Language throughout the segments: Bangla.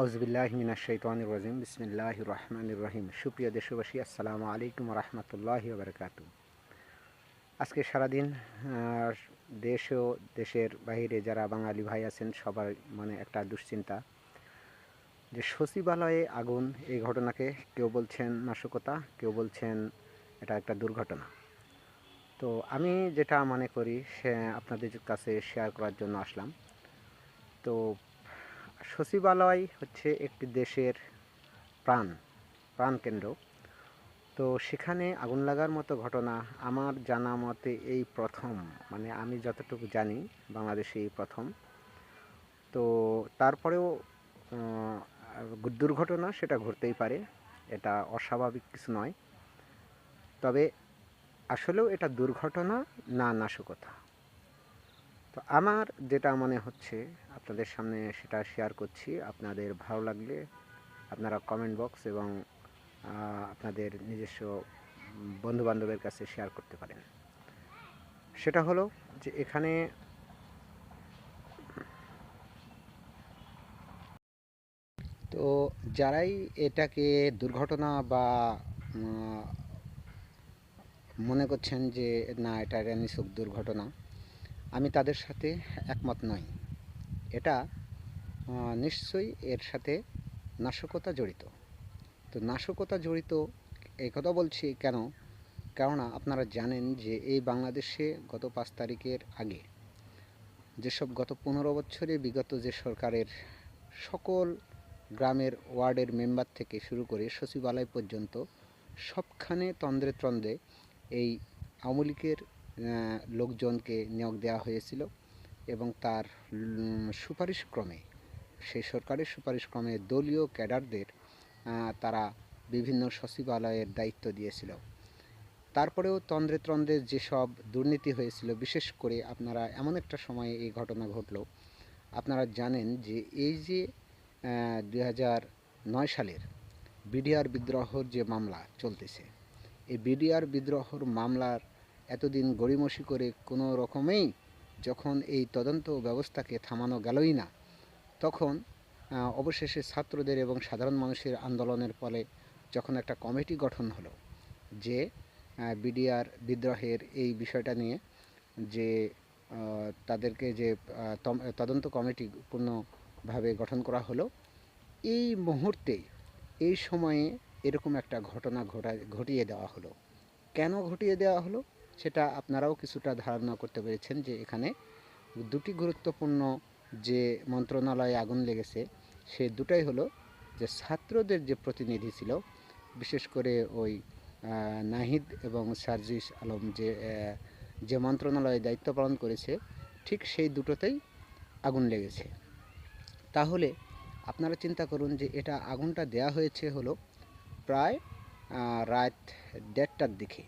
আউজবিল্লাহ মিনাশ শৈতান রাজিম। বিসমিল্লাহ রহমান রহিম। সুপ্রিয় দেশবাসী, আসসালামু আলাইকুম রহমতুল্লাহ বারকাতু। আজকে সারাদিন দেশ ও দেশের বাইরে যারা বাঙালি ভাই আছেন, সবার মানে একটা দুশ্চিন্তা যে সচিবালয়ে আগুন, এই ঘটনাকে কেউ বলছেন নাশকতা, কেউ বলছেন এটা একটা দুর্ঘটনা। তো আমি যেটা মনে করি, সে আপনাদের কাছে শেয়ার করার জন্য আসলাম। তো সচিবালয় হচ্ছে একটি দেশের প্রাণ প্রাণকেন্দ্র তো সেখানে আগুন লাগার মতো ঘটনা আমার জানা মতে এই প্রথম মানে আমি যতটুকু জানি বাংলাদেশে এই প্রথম। তো তারপরেও দুর্ঘটনা সেটা ঘটতেই পারে, এটা অস্বাভাবিক কিছু নয়। তবে আসলেও এটা দুর্ঘটনা না নাশকতা। তো আমার যেটা মনে হচ্ছে আপনাদের সামনে সেটা শেয়ার করছি। আপনাদের ভালো লাগলে আপনারা কমেন্ট বক্স এবং আপনাদের নিজস্ব বন্ধু বান্ধবের কাছে শেয়ার করতে পারেন। সেটা হলো যে এখানে তো যারাই এটাকে দুর্ঘটনা বা মনে করছেন যে না, এটা নিছক দুর্ঘটনা আমি তাদের সাথে একমত নই। এটা নিশ্চয়ই এর সাথে নাশকতা জড়িত। তো নাশকতা জড়িত এই কথা বলছি কেন? কেননা আপনারা জানেন যে এই বাংলাদেশে গত পাঁচ তারিখের আগে যেসব গত পনেরো বছরে বিগত যে সরকারের সকল গ্রামের ওয়ার্ডের মেম্বার থেকে শুরু করে সচিবালয় পর্যন্ত সবখানে তন্দ্রে তন্দ্রে এই আওয়ামী লীগের লোকজনকে নিয়োগ দেওয়া হয়েছিল এবং তার উম, সুপারিশ ক্রমে সেই সরকারের সুপারিশ ক্রমে দলীয় ক্যাডারদের তারা বিভিন্ন সচিবালয়ের দায়িত্ব দিয়েছিল। তারপরেও তন্দ্রে তন্দ্রে যেসব দুর্নীতি হয়েছিল বিশেষ করে আপনারা এমন একটা সময়ে এই ঘটনা ঘটলো। আপনারা জানেন যে এই যে দুই নয় সালের বিডিআর বিদ্রোহর যে মামলা চলতেছে এই বিডিআর বিদ্রোহর মামলার এতদিন গড়িমসি করে কোনো রকমেই যখন এই তদন্ত ব্যবস্থাকে থামানো গেলই না, তখন অবশেষে ছাত্রদের এবং সাধারণ মানুষের আন্দোলনের ফলে যখন একটা কমিটি গঠন হলো যে বিডিআর বিদ্রোহের এই বিষয়টা নিয়ে যে তাদেরকে যে তদন্ত কমিটি পূর্ণভাবে গঠন করা হলো, এই মুহূর্তে এই সময়ে এরকম একটা ঘটনা ঘটা ঘটিয়ে দেওয়া হলো। কেন ঘটিয়ে দেওয়া হলো? সেটা আপনারাও কিছুটা ধারণা করতে পেরেছেন যে এখানে দুটি গুরুত্বপূর্ণ যে মন্ত্রণালয়ে আগুন লেগেছে, সে দুটাই হলো যে ছাত্রদের যে প্রতিনিধি ছিল, বিশেষ করে ওই নাহিদ এবং সার্জিস আলম যে যে মন্ত্রণালয়ে দায়িত্ব পালন করেছে, ঠিক সেই দুটোতেই আগুন লেগেছে। তাহলে আপনারা চিন্তা করুন যে এটা আগুনটা দেয়া হয়েছে হলো প্রায় রাত দেড়টার দিকে।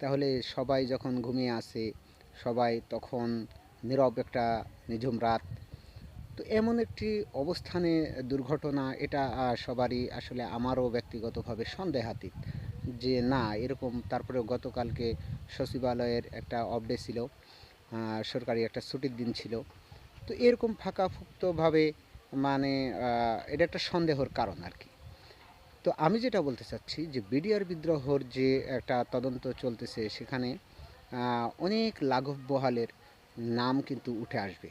তাহলে সবাই যখন ঘুমিয়ে আসে, সবাই তখন নীরব একটা নিঝুম রাত। তো এমন একটি অবস্থানে দুর্ঘটনা, এটা সবারই আসলে আমারও ব্যক্তিগতভাবে সন্দেহাতীত যে না, এরকম তারপরে গতকালকে সচিবালয়ের একটা অফডে ছিল সরকারি একটা ছুটির দিন ছিল। তো এরকম ফাঁকাফুক্তভাবে মানে এটা একটা সন্দেহর কারণ আর কি। তো আমি যেটা বলতে চাচ্ছি যে বিডিআর বিদ্রোহর যে একটা তদন্ত চলতেছে সেখানে অনেক লাঘব বহালের নাম কিন্তু উঠে আসবে।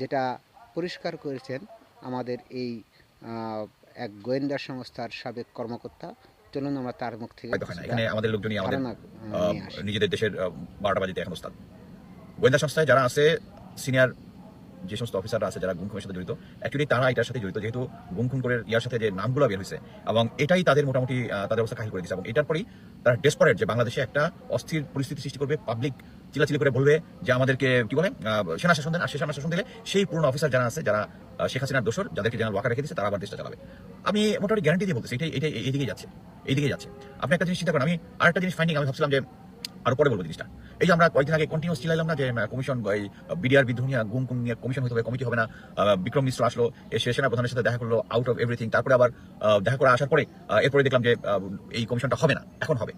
যেটা পরিষ্কার করেছেন আমাদের এই এক গোয়েন্দা সংস্থার সাবেক কর্মকর্তা। চলুন আমরা তার মুখ থেকে এখানে আমাদের লোকজনই। নিজেদের দেশের বারোটা বাজিতে এখন গোয়েন্দা সংস্থায় যারা আছে সিনিয়র যে সমস্ত অফিসাররা আছে যারা গুম খুনের সাথে জড়িত অ্যাকচুয়ালি তারা এটার সাথে জড়িত, যেহেতু গুম খুন করে ইয়ার সাথে যে নামগুলো বের হয়েছে, এবং এটাই তাদের মোটামুটি তাদের অবস্থা কাহিল করে দিচ্ছে এবং এটার পরেই তারা ডেসপারেট যে বাংলাদেশে একটা অস্থির পরিস্থিতি সৃষ্টি করবে পাবলিক চিলাচিলি করে বলবে যে আমাদেরকে, কি বলে সেনা শাসন দেন, আর সে সেনা শাসন দিলে সেই পুরনো অফিসার যারা আছে, যারা শেখ হাসিনার দোষর, যাদেরকে জেনারেল ওয়াকা রেখে দিচ্ছে তারা আবার দেশটা চালাবে। আমি মোটামুটি গ্যারান্টি দিয়ে বলতেছি, এটাই এটাই এইদিকে যাচ্ছে এইদিকে যাচ্ছে। আপনি একটা জিনিস চিন্তা করেন, আমি আরেকটা জিনিস ফাইন্ডিং আমি ভাবছিলাম যে আরও পরে বলব জিনিসটা। এই যে আমরা কয়েকদিন আগে কন্টিনিউস চিলাইলাম না যে কমিশন এই বিডিআর বিদ্রোহ নিয়ে গুম গুম নিয়ে কমিশন হতে হবে কমিটি হবে না বিক্রম মিশ্র আসলো এসে সেনা প্রধানের সাথে দেখা করল আউট অফ এভরিথিং তারপরে আবার দেখা করে আসার পরে এরপরে দেখলাম যে এই কমিশনটা হবে না, এখন হবে।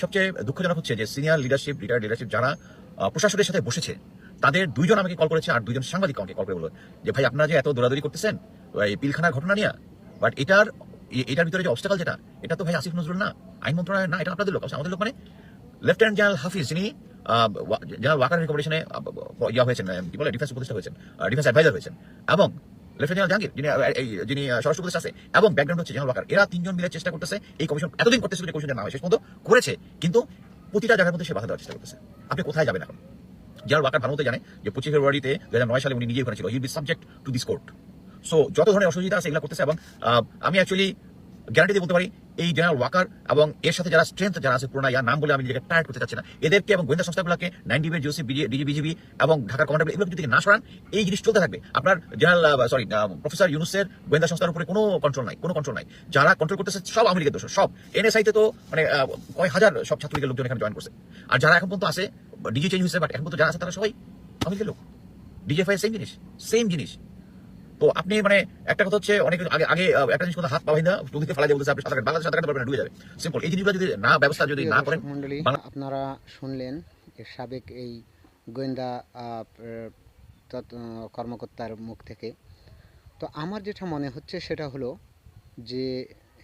সবচেয়ে দুঃখজনক হচ্ছে যে সিনিয়র লিডারশিপ রিটায়ার্ড লিডারশিপ যারা প্রশাসনের সাথে বসেছে, তাদের দুইজন আমাকে কল করেছে আর দুইজন সাংবাদিক আমাকে কল করে বলল যে, ভাই, আপনারা যে এত দৌড়াদৌড়ি করতেছেন, এই পিলখানার ঘটনা নিয়ে বাট এটার এটার ভিতরে যে অবস্টাকাল যেটা, এটা তো ভাই আসিফ নজরুল না, আইন মন্ত্রণালয় না, এটা আপনাদের লোক, আমাদের লোক মানে লেফটেন্যান্ট জেনারেল হাফিজ যিনি জেনারেল ওয়াকার রিকমেন্ডেশনে ইয়া হয়েছেন কি বলে ডিফেন্স উপদেষ্টা হয়েছেন ডিফেন্স অ্যাডভাইজার হয়েছেন, এবং লেফটেন্যান্ট জাহাঙ্গীর যিনি যিনি স্বরাষ্ট্র উপদেষ্টা আছে, এবং ব্যাকগ্রাউন্ড হচ্ছে জেনারেল ওয়াকার এরা তিনজন মিলে চেষ্টা করতেছে, এই কমিশন এতদিন করতেছিল যে কমিশনের নাম হয়, শেষ পর্যন্ত করেছে, কিন্তু প্রতিটা জায়গার মধ্যে সে বাধা দেওয়ার চেষ্টা করতেছে। আপনি কোথায় যাবেন এখন? জেনারেল ওয়াকার ভালো জানে যে পঁচিশ ফেব্রুয়ারিতে দু হাজার নয় সালে উনি নিজে ওখানে ছিল will be subject to this court so যত ধরনের অসুবিধা আছে, এগুলো করতেছে, এবং আমি অ্যাকচুয়ালি গ্যারান্টি দিয়ে বলতে পারি, এই জেনারেল ওয়াকার এবং এর সাথে যারা স্ট্রেংথ যারা আছে, পুরোনা ইয়ার নাম বলে আমি নিজেকে টায়ার করতে চাচ্ছি না এদেরকে এবং গোয়েন্দা সংস্থাগুলোকে nine DB GOC DG BGB এবং ঢাকার কমান্ডার এগুলো যদি না সরান, এই জিনিস চলতে থাকবে। আপনার জেনারেল সরি প্রফেসর ইউনুসের গোয়েন্দা সংস্থার উপরে কোনো কন্ট্রোল নাই, কোনো কন্ট্রোল নাই। যারা কন্ট্রোল করতেছে, সব আওয়ামী লীগের দোষ। সব এনএসআই তে মানে কয়েক হাজার সব ছাত্রলীগের লোকজন এখানে জয়েন করছে। আর যারা এখন পর্যন্ত আছে ডিজি চেঞ্জ হয়েছে বাট এখন পর্যন্ত যারা আছে, তারা সবাই আওয়ামী লীগের লোক। ডিজিএফআই সেম জিনিস সেম জিনিস। তো আপনি মানে একটা কথা হচ্ছে অনেক আগে আগে একটা জিনিস কথা হাত পা ভাইন্দা নদীতে ফেলা বলতেছে আপনি সাঁতার বাংলাদেশ সাঁতার কাটতে ডুবে যাবে। সিম্পল এই জিনিসগুলো যদি না ব্যবস্থা যদি না করেন মন্ডলী আপনারা শুনলেন সাবেক এই গোয়েন্দা কর্মকর্তার মুখ থেকে। তো আমার যেটা মনে হচ্ছে সেটা হলো যে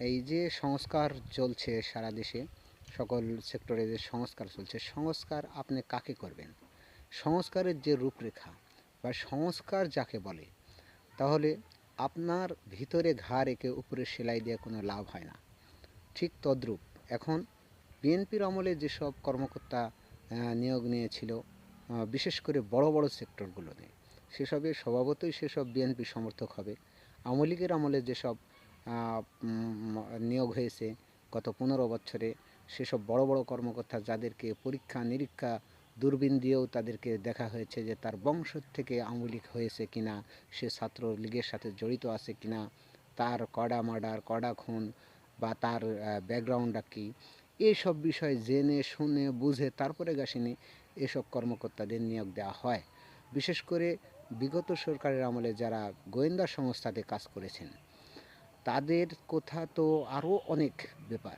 এই যে সংস্কার চলছে সারা দেশে সকল সেক্টরে যে সংস্কার চলছে সংস্কার আপনি কাকে করবেন? সংস্কারের যে রূপরেখা বা সংস্কার যাকে বলে তাহলে আপনার ভিতরে ঘা রেখে উপরে সেলাই দিয়ে কোনো লাভ হয় না। ঠিক তদ্রূপ। এখন বিএনপির আমলে যেসব কর্মকর্তা নিয়োগ নিয়েছিল বিশেষ করে বড় বড় সেক্টরগুলোতে সেসবের স্বভাবতই সেসব বিএনপি সমর্থক হবে। আওয়ামী লীগের আমলে যেসব নিয়োগ হয়েছে গত পনেরো বছরে, সেসব বড় বড় কর্মকর্তা যাদেরকে পরীক্ষা নিরীক্ষা দূরবীন দিয়েও তাদেরকে দেখা হয়েছে যে তার বংশ থেকে লীগ হয়েছে কিনা, সে ছাত্র লীগের সাথে জড়িত আছে কিনা, তার কড়া মার্ডার, কড়া খুন বা তার ব্যাকগ্রাউন্ডটা কী? এইসব বিষয় জেনে, শুনে, বুঝে তারপরে গাছিনি এসব কর্মকর্তাদের নিয়োগ দেওয়া হয়। বিশেষ করে বিগত সরকারের আমলে যারা গোয়েন্দা সংস্থাতে কাজ করেছেন, তাদের কথা তো আরও অনেক ব্যাপার।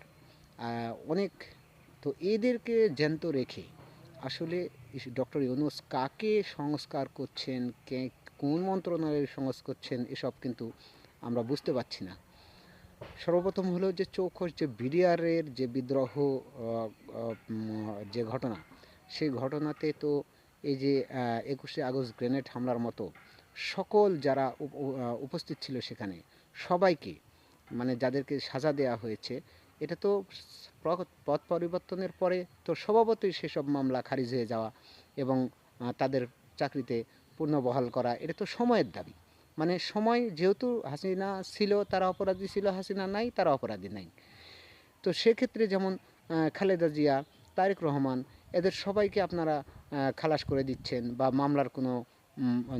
অনেক তো এদেরকে জ্যান্ত রেখে আসলে ডক্টর ইউনুস কাকে সংস্কার করছেন, কে, কোন মন্ত্রণালয়ের সংস্কার করছেন, এসব কিন্তু আমরা বুঝতে পারছি না। সর্বপ্রথম হলো যে চৌখস যে বিডিআরের যে বিদ্রোহ যে ঘটনা, সেই ঘটনাতে তো এই যে একুশে আগস্ট গ্রেনেড হামলার মতো সকল যারা উপ- উপস্থিত ছিল সেখানে, সবাইকে মানে যাদেরকে সাজা দেওয়া হয়েছে এটা তো পথ পরিবর্তনের পরে তো স্বভাবতই সেসব মামলা খারিজ হয়ে যাওয়া এবং তাদের চাকরিতে পুনর্বহাল করা, এটা তো সময়ের দাবি। মানে সময় যেহেতু হাসিনা ছিল, তারা অপরাধী ছিল, হাসিনা নাই, তারা অপরাধী নাই। তো সেক্ষেত্রে যেমন খালেদা জিয়া, তারেক রহমান, এদের সবাইকে আপনারা খালাস করে দিচ্ছেন বা মামলার কোনো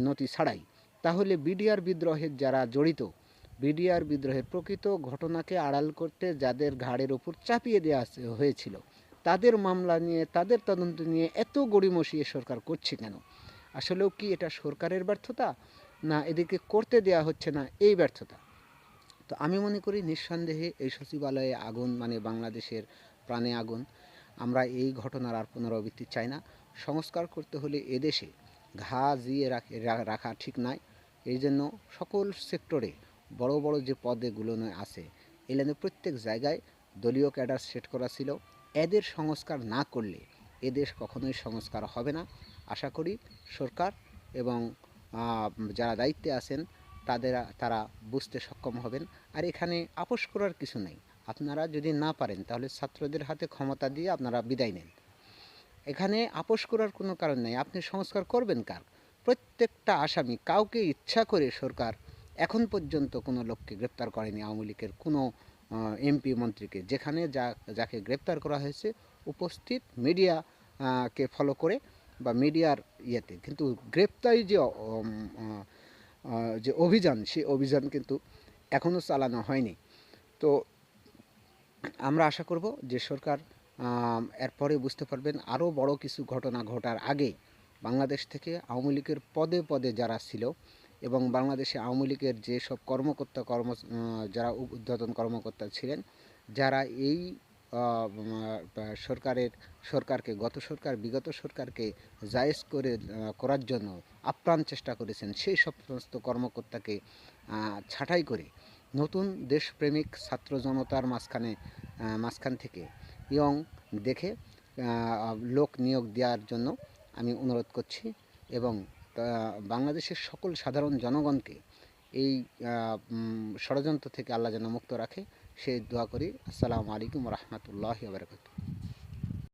নথি ছাড়াই। তাহলে বিডিআর বিদ্রোহের যারা জড়িত বিডিআর বিদ্রোহের প্রকৃত ঘটনাকে আড়াল করতে যাদের ঘাড়ের ওপর চাপিয়ে দেওয়া হয়েছিল। তাদের মামলা নিয়ে, তাদের তদন্ত নিয়ে এত গড়িমসিয়ে সরকার করছে কেন? আসলেও কি এটা সরকারের ব্যর্থতা? না, এদেরকে করতে দেওয়া হচ্ছে না, এই ব্যর্থতা? তো আমি মনে করি নিঃসন্দেহে এই সচিবালয়ে আগুন মানে বাংলাদেশের প্রাণে আগুন। আমরা এই ঘটনার আর পুনরাবৃত্তি চাই না। সংস্কার করতে হলে এদেশে ঘা জিয়ে রাখা ঠিক নয় এই জন্য সকল সেক্টরে বড় বড় যে পদেগুলো আছে এলানে প্রত্যেক জায়গায় দলীয় ক্যাডার সেট করা ছিল। এদের সংস্কার না করলে এদেশ কখনোই সংস্কার হবে না। আশা করি সরকার এবং যারা দায়িত্বে আছেন, তাদের, তারা বুঝতে সক্ষম হবেন। আর এখানে আপোষ করার কিছু নেই। আপনারা যদি না পারেন, তাহলে ছাত্রদের হাতে ক্ষমতা দিয়ে আপনারা বিদায় নেন। এখানে আপোষ করার কোনো কারণ নেই। আপনি সংস্কার করবেন কার? প্রত্যেকটা আসামি কাউকে ইচ্ছা করে সরকার এখন পর্যন্ত কোনো লোককে গ্রেপ্তার করেনি আওয়ামী লীগের কোনো এমপি মন্ত্রীকে। যেখানে যা, যাকে গ্রেপ্তার করা হয়েছে, উপস্থিত মিডিয়া কে ফলো করে বা মিডিয়ার ইয়েতে। কিন্তু গ্রেপ্তারি যে যে অভিযান, সেই অভিযান কিন্তু এখনও চালানো হয়নি। তো আমরা আশা করব যে সরকার এরপরে বুঝতে পারবেন আরও বড় কিছু ঘটনা ঘটার আগে বাংলাদেশ থেকে আওয়ামী লীগের পদে পদে যারা ছিল এবং বাংলাদেশে আওয়ামী লীগের যেসব কর্মকর্তা, কর্ম যারা উদ্বোধন কর্মকর্তা ছিলেন, যারা এই সরকারের, সরকারকে, গত সরকার, বিগত সরকারকে জায়েজ করে করার জন্য আপ্রাণ চেষ্টা করেছেন, সেই সমস্ত কর্মকর্তাকে ছাঁটাই করে নতুন দেশপ্রেমিক ছাত্র জনতার মাঝখানে মাঝখান থেকে ইয়ং দেখে লোক নিয়োগ দেওয়ার জন্য আমি অনুরোধ করছি এবং বাংলাদেশের সকল সাধারণ জনগণকে এই ষড়যন্ত্র থেকে আল্লাহ যেন মুক্ত রাখে সেই দোয়া করি। আসসালামু আলাইকুম রহমতুল্লাহ বারকাত